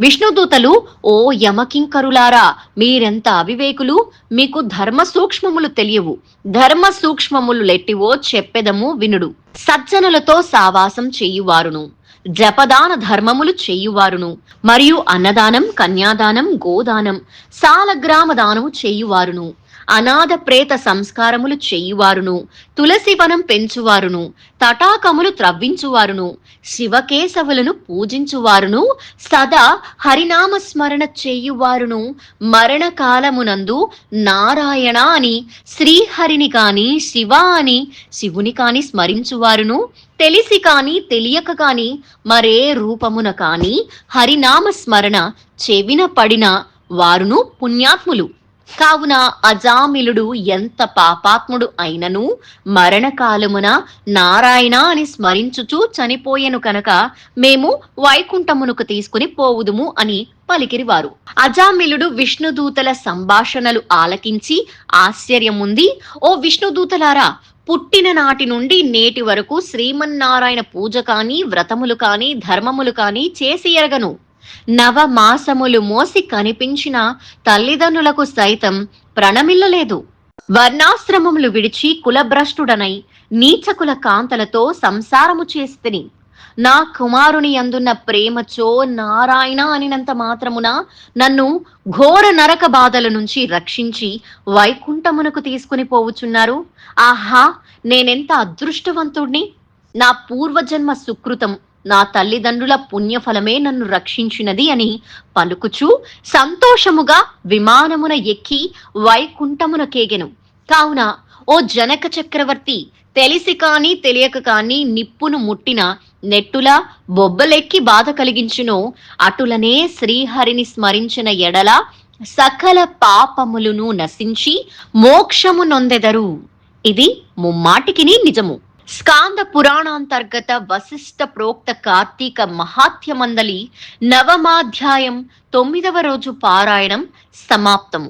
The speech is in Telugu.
విష్ణుదూతలు ఓ యమకింకరులారా మీరెంత అవివేకులు? మీకు ధర్మ సూక్ష్మములు తెలియవు. ధర్మ సూక్ష్మములు లెట్టివో చెప్పెదము వినుడు. సజ్జనులతో సావాసం చేయువారును. జపదాన ధర్మములు చేయువారును. మరియు అన్నదానం కన్యాదానం గోదానం సాలగ్రామ దానము చేయువారును. అనాథ ప్రేత సంస్కారములు చేయువారును తులసి వనం పెంచువారును తటాకములు త్రవ్వించువారును శివకేశవులను పూజించువారును సదా హరినామస్మరణ చేయువారును మరణకాలమునందు నారాయణ అని శ్రీహరిని కాని శివ అని శివుని కాని స్మరించువారును తెలిసి కాని తెలియక కాని మరే రూపమున కాని హరినామస్మరణ చెవిన పడిన వారును పుణ్యాత్ములు. కావున అజామిలుడు ఎంత పాపాత్ముడు అయినను మరణకాలమున నారాయణ అని స్మరించుచూ చనిపోయెను కనుక మేము వైకుంఠమునకు తీసుకుని పోవుదుము అని పలికిరివారు. అజామిలుడు విష్ణుదూతల సంభాషణలు ఆలకించి ఆశ్చర్యముంది ఓ విష్ణుదూతలారా పుట్టిన నాటి నుండి నేటి వరకు శ్రీమన్నారాయణ పూజ కానీ వ్రతములు కానీ ధర్మములు కానీ చేసి ఎరగను నవ మాసములు మోసి కనిపించిన తల్లిదండ్రులకు సైతం ప్రణమిల్లలేదు. వర్ణాశ్రమములు విడిచి కులభ్రష్టుడనై నీచకుల కాంతలతో సంసారము చేస్తిని. నా కుమారుని అందున్న ప్రేమచో నారాయణ అనినంత మాత్రమున నన్ను ఘోర నరక బాధల నుంచి రక్షించి వైకుంఠమునకు తీసుకుని పోవుచున్నారు. ఆహా నేనెంత అదృష్టవంతుణ్ణి? నా పూర్వజన్మ సుకృతం నా తల్లిదండ్రుల పుణ్యఫలమే నన్ను రక్షించినది అని పలుకుచూ సంతోషముగా విమానమున ఎక్కి వైకుంఠమునకేగెను కావున ఓ జనక చక్రవర్తి తెలిసి కాని తెలియక కాని నిప్పును ముట్టిన నెట్టులా బొబ్బలెక్కి బాధ కలిగించునో. అటులనే శ్రీహరిని స్మరించిన ఎడల సకల పాపములను నశించి మోక్షము నొందెదరు. ఇది ముమ్మాటికిని నిజము. స్కాంద పురాణాంతర్గత వశిష్ట ప్రోక్త కార్తీక మహాత్యమందలి నవమాధ్యాయం తొమ్మిదవ రోజు పారాయణం సమాప్తము.